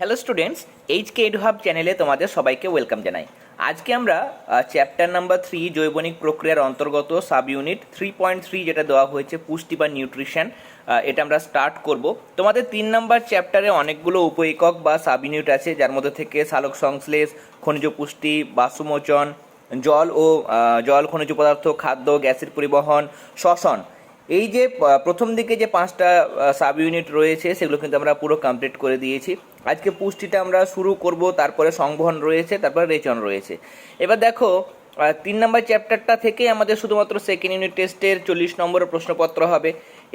Hello students H K Hub চ্যানেলে তোমাদের সবাইকে ওয়েলকাম জানাই। আজকে আমরা চ্যাপ্টার নাম্বার থ্রি জৈবনিক প্রক্রিয়ার অন্তর্গত sub unit three point three যেটা দেওয়া হয়েছে, পুষ্টি বা নিউট্রিশন এটা আমরা স্টার্ট করব। তোমাদের তিন নাম্বার চ্যাপ্টারে অনেকগুলো উপএকক বা সাব ইউনিট আছে, যার মধ্যে থেকে সালোক সংশ্লেষ, খনিজ পুষ্টি বাসুমোচন জল ও জল, খনিজ পদার্থ, খাদ্য, গ্যাসের পরিবহন, শ্বসন। এই যে প্রথম দিকে যে পাঁচটা সাব ইউনিট রয়েছে, সেগুলো কিন্তু আমরা পুরো কমপ্লিট করে দিয়েছি। আজকে পুষ্টিটা আমরা শুরু করব, তারপরে সংবহন রয়েছে, তারপরে রেচন রয়েছে। এবার দেখো তিন নম্বর চ্যাপ্টারটা থেকে আমাদের শুধুমাত্র সেকেন্ড ইউনিট টেস্টের চল্লিশ নম্বরের প্রশ্নপত্র হবে।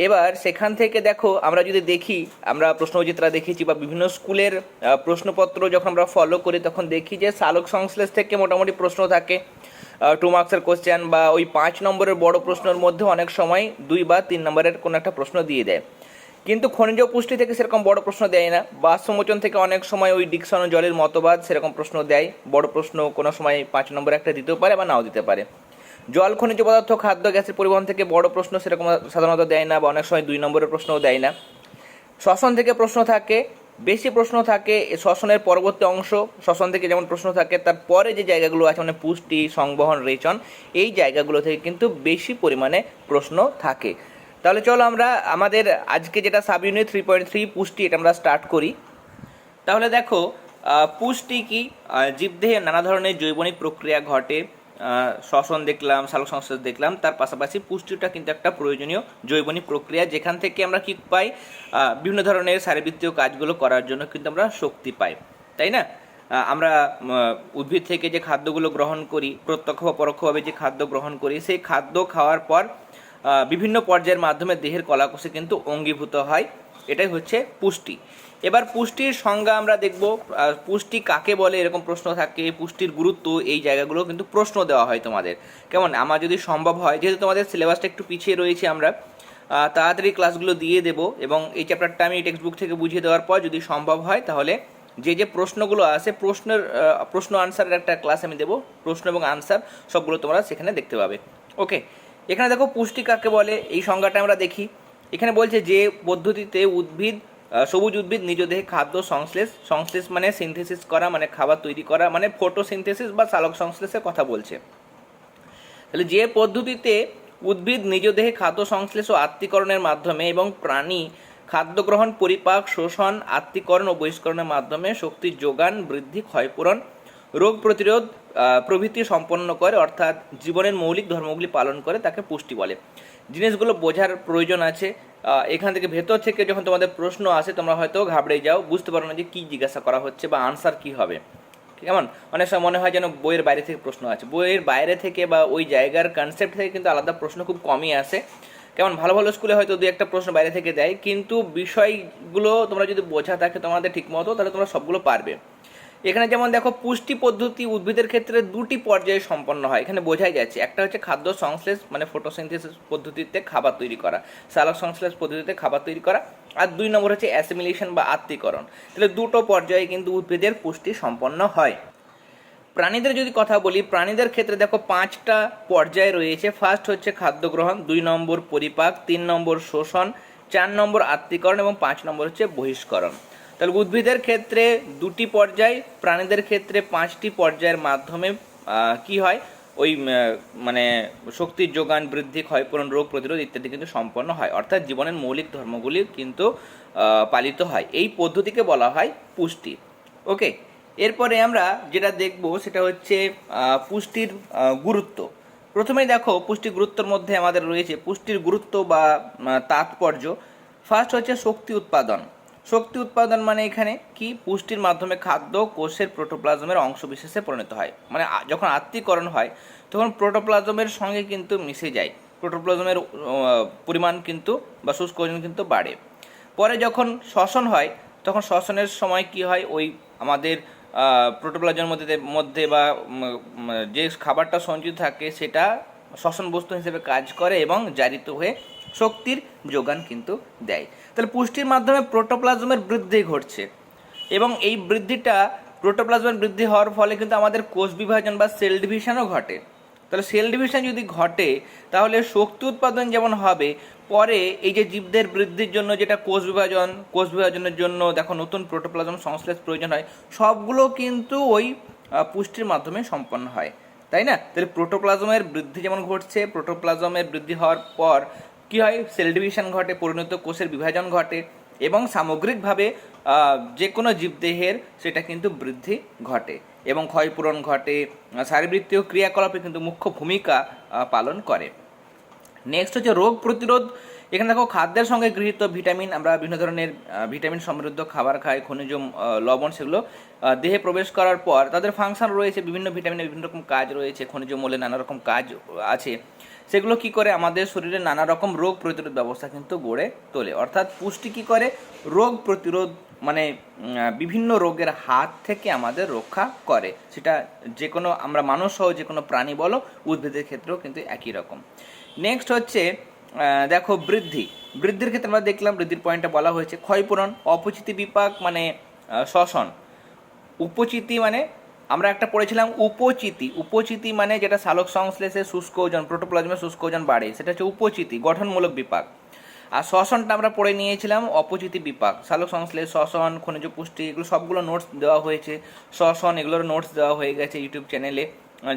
এবার সেখান থেকে দেখো, আমরা যদি দেখি, আমরা প্রশ্নচিত্রা দেখেছি বা বিভিন্ন স্কুলের প্রশ্নপত্র যখন আমরা ফলো করি, তখন দেখি যে সালোক সংশ্লেষ থেকে মোটামুটি প্রশ্ন থাকে। টু মার্কসের কোশ্চেন বা ওই পাঁচ নম্বরের বড় প্রশ্নের মধ্যে অনেক সময় দুই বা তিন নম্বরের কোনো একটা প্রশ্ন দিয়ে দেয়। কিন্তু খনিজ পুষ্টি থেকে সেরকম বড় প্রশ্ন দেয় না। বাষ্পমোচন থেকে অনেক সময় ওই ডিকশন জলের মতবাদ সেরকম প্রশ্ন দেয়। বড় প্রশ্ন কোনো সময় পাঁচ নম্বর একটা দিতেও পারে বা নাও দিতে পারে। জল, খনিজ পদার্থ, খাদ্য, গ্যাসের পরিবহন থেকে বড় প্রশ্ন সেরকম সাধারণত দেয় না বা অনেক সময় দুই নম্বরের প্রশ্নও দেয় না। শ্বসন থেকে প্রশ্ন থাকে, বেশি প্রশ্ন থাকে শ্বসনের পরবর্তী অংশ। শ্বসন থেকে যেমন প্রশ্ন থাকে তারপরে যে জায়গাগুলো আছে মানে পুষ্টি, সংবহন, রেচন, এই জায়গাগুলো থেকে কিন্তু বেশি পরিমাণে প্রশ্ন থাকে। তাহলে চলো আমরা আমাদের আজকে যেটা sub unit three point three পুষ্টি এটা আমরা স্টার্ট করি। তাহলে দেখো পুষ্টি কি? জীবদেহে নানা ধরনের জৈবনিক প্রক্রিয়া ঘটে। শ্বসন দেখলাম, সালোক সংশ্লেষ দেখলাম, তার পাশাপাশি পুষ্টিটা কিন্তু একটা প্রয়োজনীয় জৈবনিক প্রক্রিয়া। যেখান থেকে আমরা কি পাই? বিভিন্ন ধরনের শারীরবৃত্তীয় কাজগুলো করার জন্য কিন্তু আমরা শক্তি পাই, তাই না? আমরা উদ্ভিদ থেকে যে খাদ্যগুলো গ্রহণ করি, প্রত্যক্ষ বা পরোক্ষভাবে যে খাদ্য গ্রহণ করি, সেই খাদ্য খাওয়ার পর বিভিন্ন পর্যায়ের মাধ্যমে দেহের কলাকোষে কিন্তু অঙ্গীভূত হয়। এটাই হচ্ছে পুষ্টি। এবার পুষ্টির সংজ্ঞা আমরা দেখব পুষ্টি কাকে বলে, এরকম প্রশ্ন থাকে। পুষ্টির গুরুত্ব, এই জায়গাগুলো কিন্তু প্রশ্ন দেওয়া হয় তোমাদের। কেমন? আমার যদি সম্ভব হয়, যেহেতু তোমাদের সিলেবাসটা একটু পিছিয়ে রয়েছে আমরা তাড়াতাড়ি ক্লাসগুলো দিয়ে দেব এবং এই চ্যাপ্টারটা আমি টেক্সট বুক থেকে বুঝিয়ে দেওয়ার পর যদি সম্ভব হয়, তাহলে যে যে প্রশ্নগুলো আছে, প্রশ্নের প্রশ্ন আনসারের একটা ক্লাস আমি দেবো। প্রশ্ন এবং আনসার সবগুলো তোমরা সেখানে দেখতে পাবে। ওকে এখানে দেখো পুষ্টি কাকে বলে? এই সংজ্ঞাটা আমরা দেখি। এখানে বলছে যে পদ্ধতিতে উদ্ভিদ সবুজ উদ্ভিদ নিজ দেহে খাদ্য সংশ্লেষ সংশ্লেষ মানে সিনথেসিস করা মানে খাবার তৈরি করা মানে ফটোসিনথেসিস বা সালোক সংশ্লেষের কথা বলছে। তাহলে যে পদ্ধতিতে উদ্ভিদ নিজ দেহে খাদ্য সংশ্লেষ ও আত্মীকরণের মাধ্যমে এবং প্রাণী খাদ্য গ্রহণ, পরিপাক, শোষণ, আত্মীকরণ ও বহিষ্করণের মাধ্যমে শক্তির যোগান, বৃদ্ধি, ক্ষয়পূরণ, রোগ প্রতিরোধ প্রভৃতি সম্পন্ন করে, অর্থাৎ জীবনের মৌলিক ধর্মগুলি পালন করে তাকে পুষ্টি বলে। জিনিসগুলো বোঝার প্রয়োজন আছে। এখান থেকে ভেতর থেকে যখন তোমাদের প্রশ্ন আসে, তোমরা হয়তো ঘাবড়ে যাও, বুঝতে পারো না যে কী জিজ্ঞাসা করা হচ্ছে বা আনসার কী হবে। কেমন? অনেক সময় মনে হয় যেন বইয়ের বাইরে থেকে প্রশ্ন আছে। বইয়ের বাইরে থেকে বা ওই জায়গার কনসেপ্ট থেকে কিন্তু আলাদা প্রশ্ন খুব কমই আসে। কেমন? ভালো ভালো স্কুলে হয়তো দু একটা প্রশ্ন বাইরে থেকে দেয়, কিন্তু বিষয়গুলো তোমরা যদি বোঝা থাকে তোমাদের ঠিক মতো তাহলে তোমরা সবগুলো পারবে। এখানে যেমন দেখো, পুষ্টি পদ্ধতি উদ্ভিদের ক্ষেত্রে দুটি পর্যায়ে সম্পন্ন হয়। এখানে বোঝাই যাচ্ছে, একটা হচ্ছে খাদ্য সংশ্লেষ মানে ফটোসিনথেসিস পদ্ধতিতে খাবার তৈরি করা, সালোক সংশ্লেষ পদ্ধতিতে খাবার তৈরি করা, আর দুই নম্বর হচ্ছে অ্যাসিমিলেশন বা আত্মীকরণ। তাহলে দুটো পর্যায়ে কিন্তু উদ্ভিদের পুষ্টি সম্পন্ন হয়। প্রাণীদের যদি কথা বলি, প্রাণীদের ক্ষেত্রে দেখো, পাঁচটা পর্যায় রয়েছে। ফার্স্ট হচ্ছে খাদ্য গ্রহণ দুই নম্বর পরিপাক, তিন নম্বর শোষণ, চার নম্বর আত্মীকরণ এবং পাঁচ নম্বর হচ্ছে বহিষ্করণ। তাহলে উদ্ভিদের ক্ষেত্রে দুটি পর্যায়, প্রাণীদের ক্ষেত্রে পাঁচটি পর্যায়ের মাধ্যমে কি হয়? ওই মানে শক্তির যোগান বৃদ্ধি, ক্ষয়পূরণ, রোগ প্রতিরোধ ইত্যাদি কিন্তু সম্পন্ন হয়। অর্থাৎ জীবনের মৌলিক ধর্মগুলি কিন্তু পালিত হয়। এই পদ্ধতিকে বলা হয় পুষ্টি। ওকে এরপরে আমরা যেটা দেখব সেটা হচ্ছে পুষ্টির গুরুত্ব। প্রথমেই দেখো, পুষ্টির গুরুত্বের মধ্যে আমাদের রয়েছে পুষ্টির গুরুত্ব বা তাৎপর্য। ফার্স্ট হচ্ছে শক্তি উৎপাদন। শক্তি উৎপাদন মানে এখানে কি? পুষ্টির মাধ্যমে খাদ্য, কোষের প্রোটোপ্লাজমের অংশ বিশেষে পরিণত হয়। মানে যখন আত্মীকরণ হয়, তখন প্রোটোপ্লাজমের সঙ্গে কিন্তু মিশে যায়। প্রোটোপ্লাজমের পরিমাণ কিন্তু বা শুষ্ক ওজন কিন্তু বাড়ে। পরে যখন শ্বসন হয়, তখন শ্বসনের সময় কি হয়? ওই আমাদের প্রোটোপ্লাজমের মধ্যে মধ্যে বা যে খাবারটা সঞ্চিত থাকে, সেটা শ্বসন বস্তু হিসেবে কাজ করে এবং জারিত হয়ে শক্তির যোগান কিন্তু দেয়। তাহলে পুষ্টির মাধ্যমে প্রোটোপ্লাজমের বৃদ্ধি ঘটছে। এবং এই বৃদ্ধিটা প্রোটোপ্লাজমের বৃদ্ধি হওয়ার ফলে কিন্তু আমাদের কোষ বিভাজন বা সেল ডিভিশনও ঘটে। তাহলে সেল ডিভিশন যদি ঘটে, তাহলে শক্তি উৎপাদন যেমন হবে, পরে এই যে জীবদের বৃদ্ধির জন্য যেটা কোষ বিভাজন, কোষ বিভাজনের জন্য দেখো নতুন প্রোটোপ্লাজম সংশ্লেষ প্রয়োজন হয়, সবগুলো কিন্তু ওই পুষ্টির মাধ্যমে সম্পন্ন হয়। তাই না? তাহলে প্রোটোপ্লাজমের বৃদ্ধি যেমন ঘটছে, প্রোটোপ্লাজমের বৃদ্ধি হওয়ার পর কি হয়? সেল ডিভিশন ঘটে, পরিণত কোষের বিভাজন ঘটে এবং সামগ্রিকভাবে যে কোনো জীবদেহের সেটা কিন্তু বৃদ্ধি ঘটে এবং ক্ষয়পূরণ ঘটে। শারীরবৃত্তীয় ক্রিয়াকলাপে কিন্তু মুখ্য ভূমিকা পালন করে। নেক্সট হচ্ছে রোগ প্রতিরোধ। এখানে দেখো, খাদ্যের সঙ্গে গৃহীত ভিটামিন, আমরা বিভিন্ন ধরনের ভিটামিন সমৃদ্ধ খাবার খাই, খনিজ লবণ সেগুলো দেহে প্রবেশ করার পর তাদের ফাংশন রয়েছে বিভিন্ন ভিটামিনের বিভিন্ন রকম কাজ রয়েছে, খনিজ মূলে নানা রকম কাজ আছে। সেগুলো কি করে? আমাদের শরীরে নানা রকম রোগ প্রতিরোধ ব্যবস্থা কিন্তু গড়ে তোলে। অর্থাৎ পুষ্টি কি করে? রোগ প্রতিরোধ মানে বিভিন্ন রোগের হাত থেকে আমাদের রক্ষা করে। সেটা যে কোনো আমরা মানুষ সহ যে কোনো প্রাণী বলো, উদ্ভিদের ক্ষেত্রেও কিন্তু একই রকম। নেক্সট হচ্ছে দেখো বৃদ্ধি। বৃদ্ধির ক্ষেত্রে আমরা দেখলাম, বৃদ্ধির পয়েন্টটা বলা হয়েছে ক্ষয়পূরণ, অপচিতি বিপাক মানে শ্বসন। উপচিতি মানে আমরা একটা পড়েছিলাম উপচিতি। উপচিতি মানে যেটা সালোক সংশ্লেষে শুষ্ক ওজন প্রোটোপ্লাজমের শুষ্ক ওজন বাড়ে, সেটা হচ্ছে উপচিতি, গঠনমূলক বিপাক। আর শ্বসনটা আমরা পড়ে নিয়েছিলাম অপচিতি বিপাক, সালোক সংশ্লেষ, শ্বসন, খনিজ পুষ্টি, এগুলো সবগুলো নোটস দেওয়া হয়েছে। শ্বসন এগুলোর নোটস দেওয়া হয়ে গেছে ইউটিউব চ্যানেলে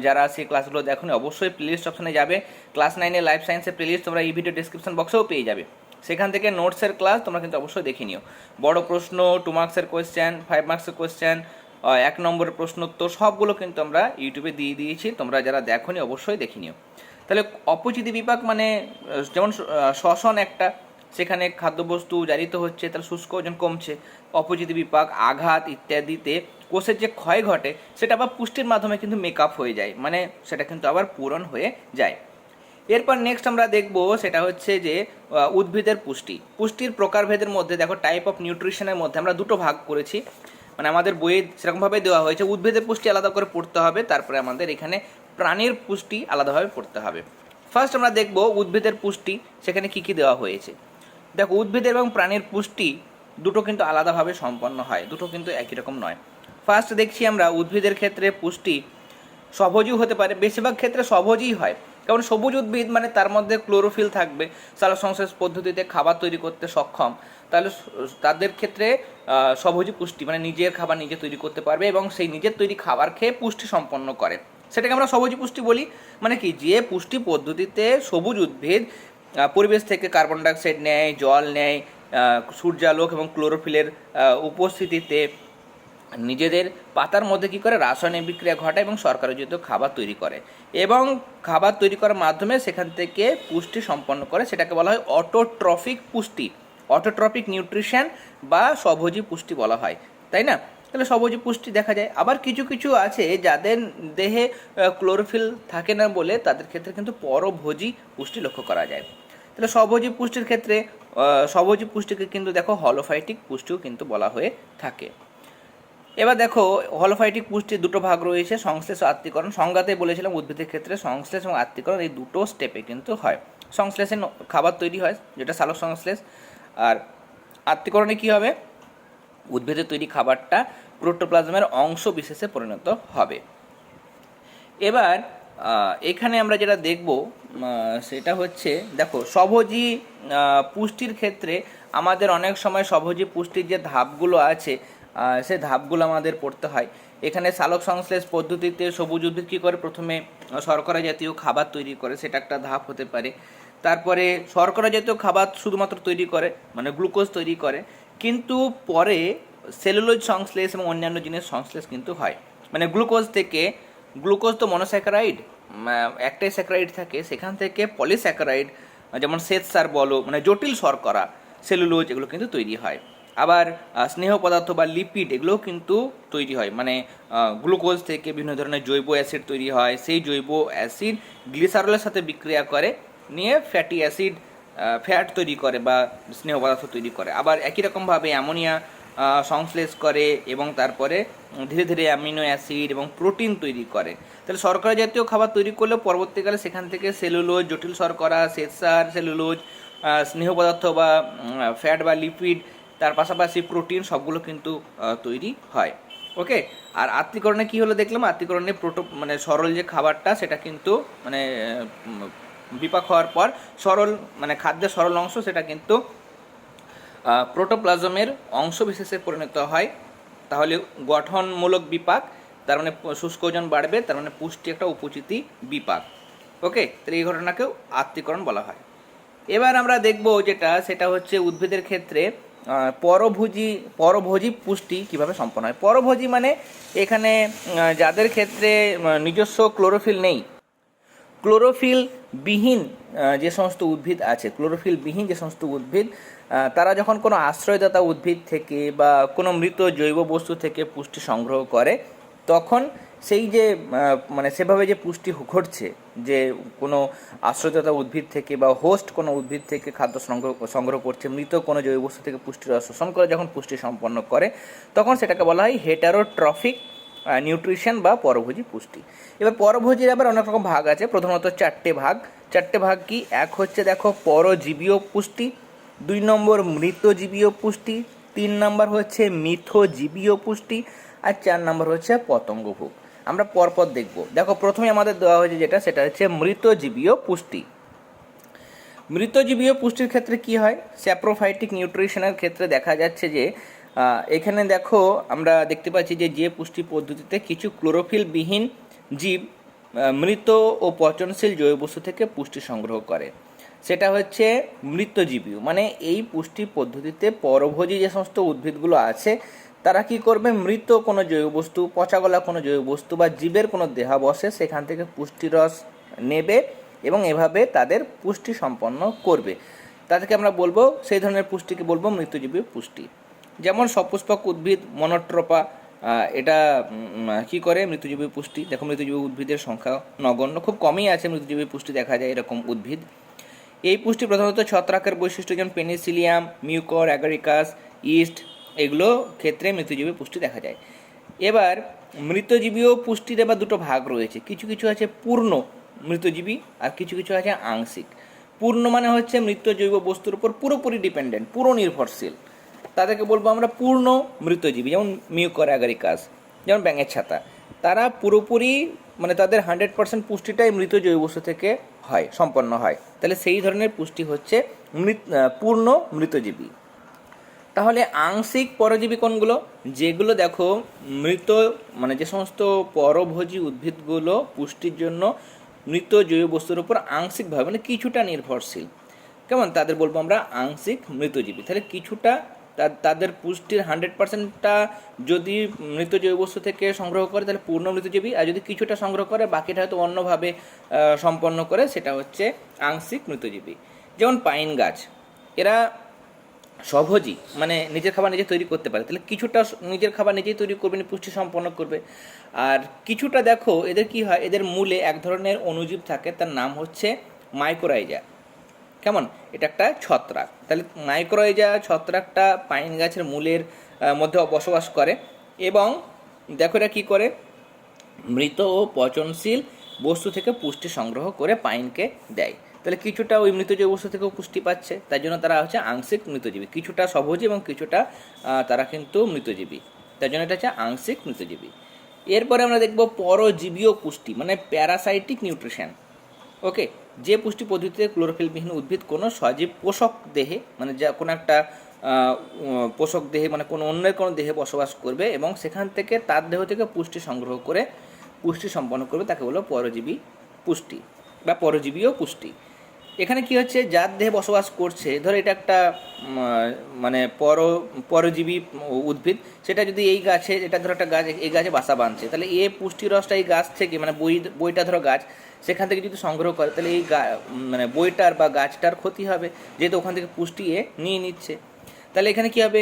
যারা সেই ক্লাসগুলো দেখুন, অবশ্যই প্লেলিস্ট অপশনে যাবে। ক্লাস নাইনে লাইফ সায়েন্সের প্লেলিস্ট তোমরা এই ভিডিও ডিসক্রিপশন বক্সেও পেয়ে যাবে। সেখান থেকে নোটসের ক্লাস তোমরা কিন্তু অবশ্যই দেখে নিও। বড় প্রশ্ন টু মার্কসের কোয়েশ্চেন ফাইভ মার্কসের কোয়েশ্চেন এক নম্বরের প্রশ্নোত্তর সবগুলো কিন্তু আমরা ইউটিউবে দিয়ে দিয়েছি। তোমরা যারা দেখোনি, অবশ্যই দেখে নিও। তাহলে অপচিতি বিপাক মানে যেমন শ্বসন একটা, সেখানে খাদ্যবস্তু জারিত হচ্ছে, তাহলে শুষ্ক ওজন কমছে। অপচিতি বিপাক, আঘাত ইত্যাদিতে কোষের যে ক্ষয় ঘটে, সেটা আবার পুষ্টির মাধ্যমে কিন্তু মেকআপ হয়ে যায়। মানে সেটা কিন্তু আবার পূরণ হয়ে যায়। এরপর নেক্সট আমরা দেখব সেটা হচ্ছে যে উদ্ভিদের পুষ্টি। পুষ্টির প্রকারভেদের মধ্যে, দেখো টাইপ অফ নিউট্রিশনের মধ্যে আমরা দুটো ভাগ করেছি। মানে আমাদের বইয়ে সেরকমভাবে দেওয়া হয়েছে, উদ্ভিদের পুষ্টি আলাদা করে পড়তে হবে, তারপরে আমাদের এখানে প্রাণীর পুষ্টি আলাদাভাবে পড়তে হবে। ফার্স্ট আমরা দেখব উদ্ভিদের পুষ্টি, সেখানে কি কি দেওয়া হয়েছে। দেখো, উদ্ভিদের এবং প্রাণীর পুষ্টি দুটো কিন্তু আলাদাভাবে সম্পন্ন হয়, দুটো কিন্তু একই রকম নয়। ফার্স্ট দেখছি আমরা উদ্ভিদের ক্ষেত্রে পুষ্টি সহজই হতে পারে, বেশিরভাগ ক্ষেত্রে সহজই হয়। কারণ সবুজ উদ্ভিদ মানে তার মধ্যে ক্লোরোফিল থাকবে সালোক সংশ্লেষ পদ্ধতিতে খাবার তৈরি করতে সক্ষম। তাহলে তাদের ক্ষেত্রে সহজই পুষ্টি মানে নিজের খাবার নিজে তৈরি করতে পারবে এবং সেই নিজের তৈরি খাবার খেয়ে পুষ্টি সম্পন্ন করে। সেটাকে আমরা সবুজ পুষ্টি বলি। মানে কি? যে পুষ্টি পদ্ধতিতে সবুজ উদ্ভিদ পরিবেশ থেকে কার্বন ডাইঅক্সাইড নেয়, জল নেয় সূর্যালোক এবং ক্লোরোফিলের উপস্থিতিতে নিজেদের পাতার মধ্যে কি করে? রাসায়নিক বিক্রিয়া ঘটায় এবং সরকারোচিত খাবার তৈরি করে। এবং খাবার তৈরি করার মাধ্যমে সেখান থেকে পুষ্টি সম্পন্ন করে। সেটাকে বলা হয় অটোট্রফিক পুষ্টি। অটোট্রফিক নিউট্রিশন বা স্বভোজী পুষ্টি বলা হয় তাই না? তাহলে স্বভোজী পুষ্টি দেখা যায়। আবার কিছু কিছু আছে যাদের দেহে ক্লোরোফিল থাকে না বলে তাদের ক্ষেত্রে কিন্তু পরভোজী পুষ্টি লক্ষ্য করা যায়। তাহলে স্বভোজী পুষ্টির ক্ষেত্রে আহ, স্বভোজী পুষ্টিকে কিন্তু দেখো হলোফাইটিক পুষ্টিও কিন্তু বলা হয়ে থাকে। এবার দেখো হলোফাইটিক পুষ্টির দুটো ভাগ রয়েছে সংশ্লেষ ও আত্মীকরণ সংজ্ঞাতে বলেছিলাম উদ্ভিদের ক্ষেত্রে সংশ্লেষ এবং আত্মীকরণ এই দুটো স্টেপে কিন্তু হয়। সংশ্লেষে খাবার তৈরি হয় যেটা সালোক সংশ্লেষ আর আত্মীকরণে কি হবে? উদ্ভিদের তৈরি খাবারটা প্রোটোপ্লাজমের অংশ বিশেষে পরিণত হবে। এবার এখানে আমরা যেটা দেখব সেটা হচ্ছে দেখো আহ, পুষ্টির ক্ষেত্রে আমাদের অনেক সময় সভোজী পুষ্টির যে ধাপগুলো আছে সে ধাপগুলো আমাদের পড়তে হয়। এখানে সালোক সংশ্লেষ পদ্ধতিতে সবুজ উদ্ভিদ কী করে? প্রথমে শর্করা জাতীয় খাবার তৈরি করে সেটা একটা ধাপ হতে পারে। তারপরে শর্করা জাতীয় খাবার শুধুমাত্র তৈরি করে মানে গ্লুকোজ তৈরি করে, কিন্তু পরে সেলুলোজ সংশ্লেষ এবং অন্যান্য জিনিস সংশ্লেষ কিন্তু হয়। মানে গ্লুকোজ থেকে, গ্লুকোজ তো মনোস্যাকারাইড একটাই স্যাকারাইড থাকে, সেখান থেকে পলিস্যাকারাইড, যেমন শ্বেত সার বলো মানে জটিল শর্করা, সেলুলোজ এগুলো কিন্তু তৈরি হয়। আবার স্নেহ পদার্থ বা লিপিড এগুলোও কিন্তু তৈরি হয়। মানে গ্লুকোজ থেকে বিভিন্ন ধরনের জৈব অ্যাসিড তৈরি হয়, সেই জৈব অ্যাসিড গ্লিসারলের সাথে বিক্রিয়া করে নিয়ে ফ্যাটি অ্যাসিড ফ্যাট তৈরি করে বা স্নেহ পদার্থ তৈরি করে। আবার একই রকমভাবে অ্যামোনিয়া সংশ্লেষ করে এবং তারপরে ধীরে ধীরে অ্যামিনো অ্যাসিড এবং প্রোটিন তৈরি করে। তাহলে শর্করা জাতীয় খাবার তৈরি করলে পরবর্তীকালে সেখান থেকে সেলুলোজ, জটিল শর্করা, শ্বেতসার, সেলুলোজ স্নেহ পদার্থ বা ফ্যাট বা লিপিড তার পাশাপাশি প্রোটিন সবগুলো কিন্তু তৈরি হয়। ওকে? আর আত্মীকরণে কি হলো দেখলাম? আত্মীকরণে প্রোটো মানে সরল যে খাবারটা, সেটা কিন্তু মানে বিপাক হওয়ার পর সরল মানে খাদ্যের সরল অংশ সেটা কিন্তু প্রোটোপ্লাজমের অংশ বিশেষে পরিণত হয়। তাহলে গঠনমূলক বিপাক, তার মানে শুষ্ক ওজন বাড়বে, তার মানে পুষ্টি একটা উপচিতি বিপাক। ওকে তাহলে এই ঘটনাকেও আত্মীকরণ বলা হয়। এবার আমরা দেখব যেটা, সেটা হচ্ছে উদ্ভিদের ক্ষেত্রে পরভোজী পরভোজী পুষ্টি কীভাবে সম্পন্ন হয়? পরভোজী মানে এখানে যাদের ক্ষেত্রে নিজস্ব ক্লোরোফিল নেই ক্লোরোফিল বিহীন যে সমস্ত উদ্ভিদ আছে ক্লোরোফিল বিহীন যে সমস্ত উদ্ভিদ তারা যখন কোনো আশ্রয়দাতা উদ্ভিদ থেকে বা কোনো মৃত জৈব বস্তু থেকে পুষ্টি সংগ্রহ করে, তখন সেই যে মানে সেভাবে যে পুষ্টি ঘটছে, যে কোনো আশ্রয়দাতা উদ্ভিদ থেকে বা হোস্ট কোনো উদ্ভিদ থেকে খাদ্য সংগ্রহ সংগ্রহ করছে, মৃত কোনো জৈব বস্তু থেকে পুষ্টির শোষণ করে, যখন পুষ্টি সম্পন্ন করে, তখন সেটাকে বলা হয় হেটারোট্রফিক নিউট্রিশন বা পরভোজী পুষ্টি। এবার পরভোজীর আবার অনেক রকম ভাগ আছে। প্রথমত চারটে ভাগ। চারটে ভাগ কি? এক হচ্ছে দেখো পরজীবীয় পুষ্টি, দুই নম্বর মৃতজীবীয় পুষ্টি, তিন নম্বর হচ্ছে মিথজীবীয় পুষ্টি, আর চার নম্বর হচ্ছে পতঙ্গভোগ। আমরা পরপর দেখব। দেখো প্রথমে আমাদের দেওয়া হয়েছে যেটা, সেটা হচ্ছে মৃতজীবীয় পুষ্টি। মৃতজীবীয় পুষ্টির ক্ষেত্রে কি হয়? স্যাপ্রোফাইটিক নিউট্রিশনের ক্ষেত্রে দেখা যাচ্ছে যে এখানে দেখো আমরা দেখতে পাচ্ছি যে যে পুষ্টি পদ্ধতিতে কিছু ক্লোরোফিলবিহীন জীব মৃত ও পচনশীল জৈব বস্তু থেকে পুষ্টি সংগ্রহ করে। সেটা হচ্ছে মৃতজীবীয় মানে এই পুষ্টি পদ্ধতিতে পরভোজী যে সমস্ত উদ্ভিদগুলো আছে, তারা কি করবে? মৃত কোনো জৈব বস্তু পচাগলা কোনো জৈব বস্তু বা জীবের কোনো দেহাবশে সেখান থেকে পুষ্টিরস নেবে এবং এভাবে তাদের পুষ্টি সম্পন্ন করবে। তাদেরকে আমরা বলব, সেই ধরনের পুষ্টিকে বলব মৃতজীবী পুষ্টি। যেমন সপুষ্পক উদ্ভিদ, মনোট্রোপা এটা কি করে? মৃতজীবী পুষ্টি। দেখো মৃতজীবী উদ্ভিদের সংখ্যা নগণ্য। খুব কমই আছে মৃত্যুজীবী পুষ্টি দেখা যায় এরকম উদ্ভিদ। এই পুষ্টি প্রধানত ছত্রাকের বৈশিষ্ট্য যেমন পেনিসিলিয়াম, মিউকর, অ্যাগারিকাস, ইস্ট, এগুলো ক্ষেত্রে মৃতজীবী পুষ্টি দেখা যায়। এবার মৃতজীবীও পুষ্টির এবার দুটো ভাগ রয়েছে। কিছু কিছু আছে পূর্ণ মৃতজীবী আর কিছু কিছু আছে আংশিক। পূর্ণ মানে হচ্ছে মৃত জৈব বস্তুর উপর পুরোপুরি ডিপেন্ডেন্ট পুরো নির্ভরশীল। তাদেরকে বলব আমরা পূর্ণ মৃতজীবী যেমন মিউকর অ্যাগারিকাস, যেমন ব্যাঙের ছাতা। তারা পুরোপুরি মানে তাদের হান্ড্রেড পার্সেন্ট পুষ্টিটাই মৃত জৈব বস্তু থেকে হয়, সম্পন্ন হয়। তাহলে সেই ধরনের পুষ্টি হচ্ছে মৃত পূর্ণ মৃতজীবী তাহলে আংশিক পরজীবী কোনগুলো? যেগুলো দেখো মৃত মানে যে সমস্ত পরভোজী উদ্ভিদগুলো পুষ্টির জন্য মৃত জৈব বস্তুর উপর আংশিকভাবে মানে কিছুটা নির্ভরশীল। কেমন? তাদের বলব আমরা আংশিক মৃতজীবী তাহলে কিছুটা তাদের পুষ্টির হান্ড্রেড পার্সেন্টটা যদি মৃত জৈব বস্তু থেকে সংগ্রহ করে, তাহলে পূর্ণ মৃতজীবী। আর যদি কিছুটা সংগ্রহ করে, বাকিটা হয়তো অন্যভাবে সম্পন্ন করে, সেটা হচ্ছে আংশিক মৃতজীবী। যেমন পাইন গাছ, এরা সহজই মানে নিজের খাবার নিজে তৈরি করতে পারে। তাহলে কিছুটা নিজের খাবার নিজেই তৈরি করবে পুষ্টি সম্পন্ন করবে। আর কিছুটা দেখো, এদের কি হয়? এদের মূলে এক ধরনের অণুজীব থাকে, তার নাম হচ্ছে মাইক্রোরাইজা কেমন? এটা একটা ছত্রাক। তাহলে মাইক্রোরাইজা ছত্রাকটা পাইন গাছের মূলের মধ্যে বসবাস করে এবং দেখো এটা কী করে? মৃত ও পচনশীল বস্তু থেকে পুষ্টি সংগ্রহ করে পাইনকে দেয়। তাহলে কিছুটা ওই মৃত জৈব বস্তু থেকেও পুষ্টি পাচ্ছে তাই জন্য তারা হচ্ছে আংশিক মৃতজীবী। কিছুটা সহজী এবং কিছুটা তারা কিন্তু মৃতজীবী। তাই জন্য এটা হচ্ছে আংশিক মৃতজীবী। এরপরে আমরা দেখব পরজীবীয় পুষ্টি মানে প্যারাসাইটিক নিউট্রিশন ওকে যে পুষ্টি পদ্ধতিতে ক্লোরোফিলবিহীন উদ্ভিদ কোনো সজীব পোষক দেহে মানে যা কোনো একটা পোষক দেহে মানে কোনো অন্যের কোনো দেহে বসবাস করবে এবং সেখান থেকে তার দেহ থেকে পুষ্টি সংগ্রহ করে, পুষ্টি সম্পন্ন করবে, তাকে বলো পরজীবী পুষ্টি বা পরজীবীয় পুষ্টি। এখানে কি হচ্ছে? যার দেহে বসবাস করছে, ধরো এটা একটা মানে পর, পরজীবী উদ্ভিদ, সেটা যদি এই গাছে, এটা ধরো একটা গাছ, এই গাছে বাসা বাঁধছে, তাহলে এ পুষ্টি রসটা এই গাছ থেকে মানে বই, বইটা ধরো গাছ, সেখান থেকে যদি সংগ্রহ করে, তাহলে এই মানে বইটার বা গাছটার ক্ষতি হবে, যেহেতু ওখান থেকে পুষ্টি এ নিয়ে নিচ্ছে। তাহলে এখানে কি হবে?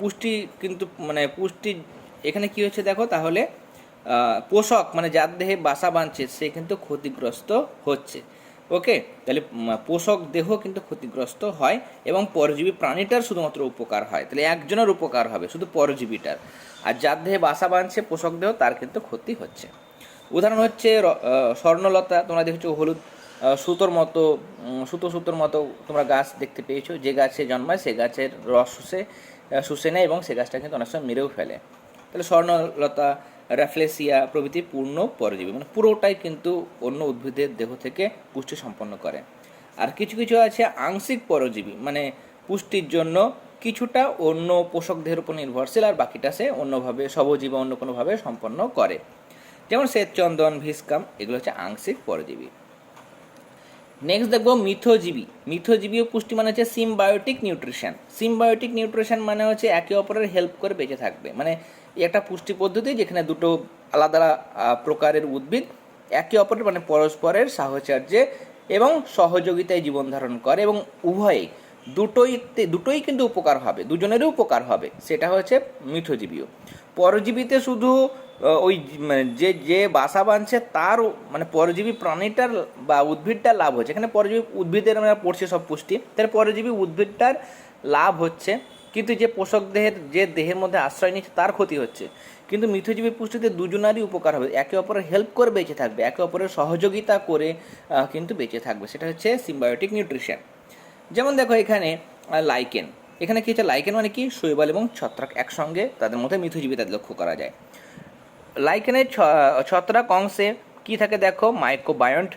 পুষ্টি কিন্তু মানে পুষ্টি, এখানে কি হচ্ছে দেখো, তাহলে পোষক মানে যার দেহে বাসা বাঁধছে, সে কিন্তু ক্ষতিগ্রস্ত হচ্ছে। ওকে, তাহলে পোষক দেহ কিন্তু ক্ষতিগ্রস্ত হয় এবং পরজীবী প্রাণীটার শুধুমাত্র উপকার হয়। তাহলে একজনের উপকার হবে, শুধু পরজীবীটার। আর যার দেহে বাসা বাঁধছে, পোষক দেহ, তার কিন্তু ক্ষতি হচ্ছে। উদাহরণ হচ্ছে স্বর্ণলতা, তোমরা দেখেছ হলুদ সুতোর মতো সুতো সুতোর মতো তোমরা গাছ দেখতে পেয়েছ। যে গাছে জন্মায়, সে গাছের রস শুষে শুষে নেয় এবং সে গাছটা কিন্তু অনেক সময় মেরেও ফেলে। তাহলে স্বর্ণলতা র্যাফলেসিয়া প্রভৃতি পূর্ণ পরজীবী মানে পুরোটাই কিন্তু অন্য উদ্ভিদের দেহ থেকে পুষ্টি সম্পন্ন করে। আর কিছু কিছু আছে আংশিক পরজীবী মানে পুষ্টির জন্য কিছুটা অন্য পোষক দেহের উপর নির্ভরশীল আর বাকিটা সে অন্যভাবে, সবজীব অন্য কোনোভাবে সম্পন্ন করে। যেমন শ্বেতচন্দন, ভিসকাম, এগুলো হচ্ছে আংশিক পরজীবী। নেক্সট দেখব মিথোজীবী। মিথোজীবী পুষ্টি মানে হচ্ছে সিমবায়োটিক নিউট্রিশন সিমবায়োটিক নিউট্রিশন মানে হচ্ছে একে অপরের হেল্প করে বেঁচে থাকবে। মানে একটা পুষ্টি পদ্ধতি যেখানে দুটো আলাদা প্রকারের উদ্ভিদ একে অপরের মানে পরস্পরের সাহচর্যে এবং সহযোগিতায় জীবন ধারণ করে এবং উভয়ই দুটোই দুটোই কিন্তু উপকার হবে, দুজনেরই উপকার হবে, সেটা হচ্ছে মিঠোজীবীও পরজীবীতে শুধু ওই মানে যে যে বাসা বাঁধছে তার মানে পরজীবী প্রাণীটার বা উদ্ভিদটার লাভ হচ্ছে। এখানে পরজীবী উদ্ভিদের আমরা পড়ছি সব পুষ্টি, তাহলে পরজীবী উদ্ভিদটার লাভ হচ্ছে কিন্তু যে পোষক দেহের, যে দেহের মধ্যে আশ্রয় নিচ্ছে তার ক্ষতি হচ্ছে। কিন্তু মিথজীবী পুষ্টিতে দুজনারই উপকার হবে। একে অপরের হেল্প করে বেঁচে থাকবে, একে অপরের সহযোগিতা করে কিন্তু বেঁচে থাকবে। সেটা হচ্ছে সিম্বায়োটিক নিউট্রিশন যেমন দেখো এখানে লাইকেন এখানে কি হচ্ছে? লাইকেন মানে কি? শৈবাল এবং ছত্রাক একসঙ্গে তাদের মধ্যে মিথজীবিতা লক্ষ্য করা যায়। লাইকেনের ছত্রাক অংশে কি থাকে দেখো? মাইক্রোবায়ন্ট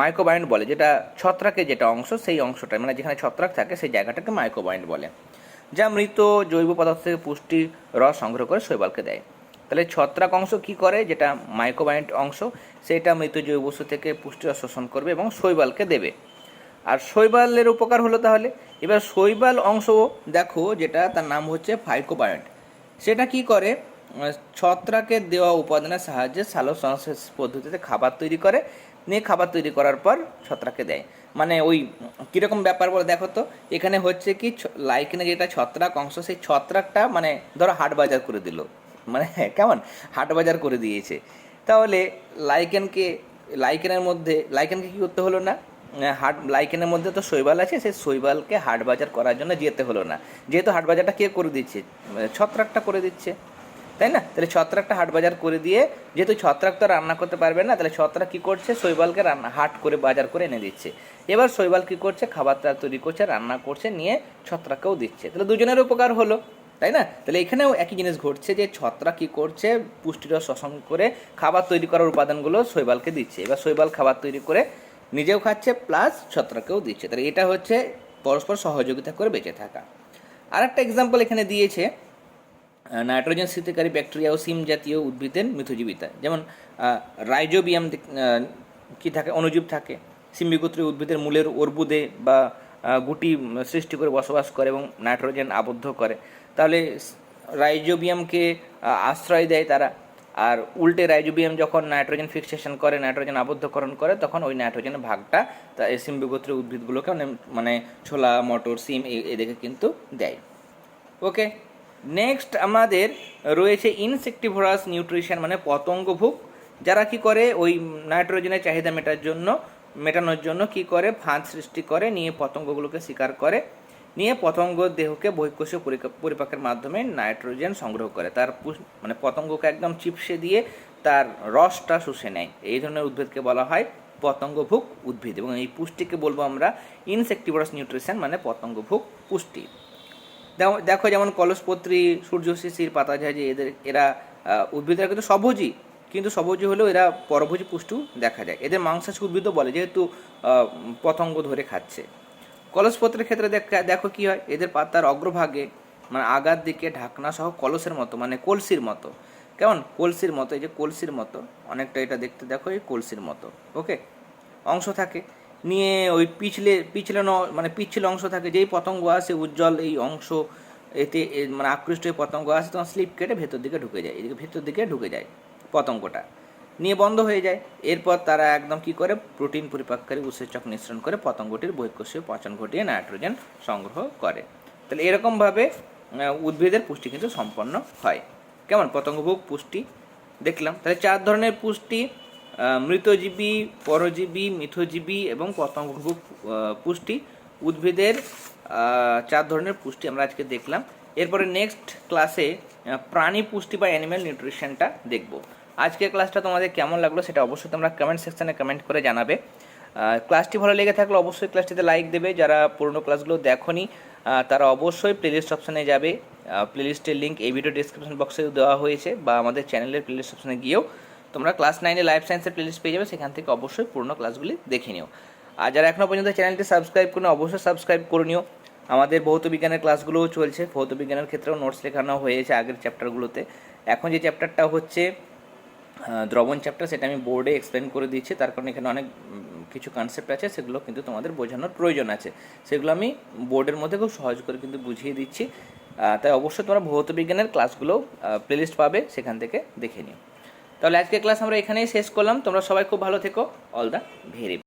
মাইক্রোবায়ন্ট বলে। যেটা ছত্রাকের যেটা অংশ, সেই অংশটা মানে যেখানে ছত্রাক থাকে, সেই জায়গাটাকে মাইক্রোবায়ন্ট বলে। যা মৃত জৈব পদার্থ থেকে পুষ্টি রস সংগ্রহ করে শৈবালকে দেয়। তাহলে ছত্রাক অংশ কি করে? যেটা মাইক্রোবায়ন্ট অংশ সেটা মৃত জৈব বস্তু থেকে পুষ্টি রস শোষণ করবে এবং শৈবালকে দেবে। আর শৈবালের উপকার হলো তাহলে এবার শৈবাল অংশ দেখো যেটা তার নাম হচ্ছে ফাইকোবায়ন্ট সেটা কি করে? আহ, ছত্রাকের দেওয়া উপাদানের সাহায্যে সালো সংশ্লেষ পদ্ধতিতে খাবার তৈরি করে। নিয়ে খাবার তৈরি করার পর ছত্রাককে দেয়। মানে ওই কীরকম ব্যাপার বলে, দেখো তো, এখানে হচ্ছে কি লাইকেনে যেটা ছত্রাক অংশ, সেই ছত্রাকটা মানে ধরো হাট বাজার করে দিল। মানে কেমন? হাট বাজার করে দিয়েছে। তাহলে লাইকেনকে লাইকেনের মধ্যে লাইকেনকে কী করতে হলো না? হাট লাইকেনের মধ্যে তো শৈবাল আছে, সেই শৈবালকে হাট বাজার করার জন্য যেতে হলো না। যেহেতু হাট বাজারটা কে করে দিচ্ছে? মানে ছত্রাকটা করে দিচ্ছে। তাই না? তাহলে ছত্রাকটা হাট বাজার করে দিয়ে, যেহেতু ছত্রাক তো রান্না করতে পারবে না, তাহলে ছত্রাক কী করছে? শৈবালকে রান্না, হাট করে বাজার করে এনে দিচ্ছে। এবার শৈবাল কী করছে? খাবারটা তৈরি করছে, রান্না করছে, নিয়ে ছত্রাককেও দিচ্ছে। তাহলে দুজনের উপকার হলো, তাই না? তাহলে এখানেও একই জিনিস ঘটছে যে ছত্রাক কী করছে? পুষ্টিরস শোষণ করে খাবার তৈরি করার উপাদানগুলো শৈবালকে দিচ্ছে। এবার শৈবাল খাবার তৈরি করে নিজেও খাচ্ছে, প্লাস ছত্রাককেও দিচ্ছে। তাহলে এটা হচ্ছে পরস্পর সহযোগিতা করে বেঁচে থাকা। আর একটা এক্সাম্পল এখানে দিয়েছে নাইট্রোজেন স্থিতিকারী ব্যাকটেরিয়া ও সিম জাতীয় উদ্ভিদের মিথজীবিতা যেমন রাইজোবিয়াম কি থাকে অণুজীব থাকে। সিম্বিগোত্রী উদ্ভিদের মূলের অর্বুদে বা গুটি সৃষ্টি করে বসবাস করে এবং নাইট্রোজেন আবদ্ধ করে। তাহলে রাইজোবিয়ামকে আশ্রয় দেয় তারা। আর উল্টে রাইজোবিয়াম যখন নাইট্রোজেন ফিক্সেশন করে, নাইট্রোজেন আবদ্ধকরণ করে, তখন ওই নাইট্রোজেনের ভাগটা তা, এই সিম্বিগোত্রী উদ্ভিদগুলোকে মানে মানে ছোলা, মটর, সিম এদেরকে কিন্তু দেয়। ওকে? নেক্সট আমাদের রয়েছে ইনসেক্টিভোরাস নিউট্রিশন মানে পতঙ্গভুক যারা কি করে? ওই নাইট্রোজেনের চাহিদা মেটার জন্য, মেটানোর জন্য কি করে? ফাঁদ সৃষ্টি করে, নিয়ে পতঙ্গগুলোকে শিকার করে। নিয়ে পতঙ্গ দেহকে বহিঃকোষীয় পরিপাকের মাধ্যমে নাইট্রোজেন সংগ্রহ করে। তার মানে পতঙ্গকে একদম চিপসে দিয়ে তার রসটা শুষে নেয়। এই ধরনের উদ্ভিদকে বলা হয় পতঙ্গভুক উদ্ভিদ। এবং এই পুষ্টিকে বলব আমরা ইনসেক্টিভোরাস নিউট্রিশন মানে পতঙ্গভুক পুষ্টি। দেখো- যেমন কলসপত্রী সূর্য শিশির পাতা ঝাঁঝি এদের এরা উদ্ভিদরা কিন্তু সবুজই। কিন্তু সবুজই হলেও এরা পরভোজী পুষ্টু দেখা যায়। এদের মাংসাশী উদ্ভিদও বলে, যেহেতু পতঙ্গ ধরে খাচ্ছে। কলসপত্রের ক্ষেত্রে দেখো কি হয়? এদের পাতার অগ্রভাগে মানে আগার দিকে ঢাকনা সহ কলসের মতো মানে কলসির মতো। কেমন? কলসির মতো, এই যে কলসির মতো। অনেকটা এটা দেখতে দেখো, এই কলসির মতো। ওকে অংশ থাকে। নিয়ে ওই পিছলে, পিছলানো মানে পিছল অংশ থাকে, যেই পতঙ্গ আসে উজ্জ্বল এই অংশ, এতে মানে আকৃষ্ট এই পতঙ্গ আসে, তখন স্লিপ কেটে ভেতর দিকে ঢুকে যায়, এদিকে ভেতর দিকে ঢুকে যায় পতঙ্গটা। নিয়ে বন্ধ হয়ে যায়। এরপর তারা একদম কি করে? প্রোটিন পরিপাককারী উৎসেচক মিশ্রণ করে পতঙ্গটির বহিঃকোষীয় পচন ঘটিয়ে নাইট্রোজেন সংগ্রহ করে। তাহলে এরকমভাবে উদ্ভিদের পুষ্টি কিন্তু সম্পন্ন হয়। কেমন? পতঙ্গভোগ পুষ্টি, দেখলাম। তাহলে চার ধরনের পুষ্টি মৃতজীবী, পরজীবী, মিথজীবী এবং পতঙ্গভোগ পুষ্টি, উদ্ভিদের চার ধরনের পুষ্টি আমরা আজকে দেখলাম। এরপরে নেক্সট ক্লাসে প্রাণী পুষ্টি বা অ্যানিম্যাল নিউট্রিশনটা দেখব। আজকের ক্লাসটা তোমাদের কেমন লাগল সেটা অবশ্যই তোমরা কমেন্ট সেকশানে কমেন্ট করে জানাবে। ক্লাসটি ভালো লেগে থাকলে অবশ্যই ক্লাসটিতে লাইক দেবে। যারা পুরনো ক্লাসগুলো দেখোনি তারা অবশ্যই প্লেলিস্ট অপশানে যাবে। প্লেলিস্টের লিঙ্ক এই ভিডিও ডিসক্রিপশন বক্সে দেওয়া হয়েছে বা আমাদের চ্যানেলের প্লেলিস্ট অপশনে গিয়েও। তোমরা ক্লাস নাইনে লাইফ সায়েন্সের প্লেলিস্ট পেয়ে যাবে, সেখান থেকে অবশ্যই পুরনো ক্লাসগুলি দেখে নিও। আর যারা এখনও পর্যন্ত চ্যানেলটি সাবস্ক্রাইব করুন, অবশ্যই সাবস্ক্রাইব করে নিও। আমাদের ভৌত বিজ্ঞানের ক্লাসগুলোও চলছে। ভৌত বিজ্ঞানের ক্ষেত্রেও নোটস লেখানো হয়েছে আগের চ্যাপ্টারগুলোতে এখন যে চ্যাপ্টারটা হচ্ছে দ্রবণ চ্যাপ্টার সেটা আমি বোর্ডে এক্সপ্লেন করে দিচ্ছি তার কারণে এখানে অনেক কিছু কনসেপ্ট আছে, সেগুলো কিন্তু তোমাদের বোঝানোর প্রয়োজন আছে। সেগুলো আমি বোর্ডের মধ্যে খুব সহজ করে কিন্তু বুঝিয়ে দিচ্ছি। তাই অবশ্যই তোমরা ভৌত বিজ্ঞানের ক্লাসগুলো প্লেলিস্ট পাবে, সেখান থেকে দেখে নিও। তাহলে আজকে ক্লাস আমরা এখানেই শেষ করলাম। তোমরা সবাই খুব ভালো থেকো। All the very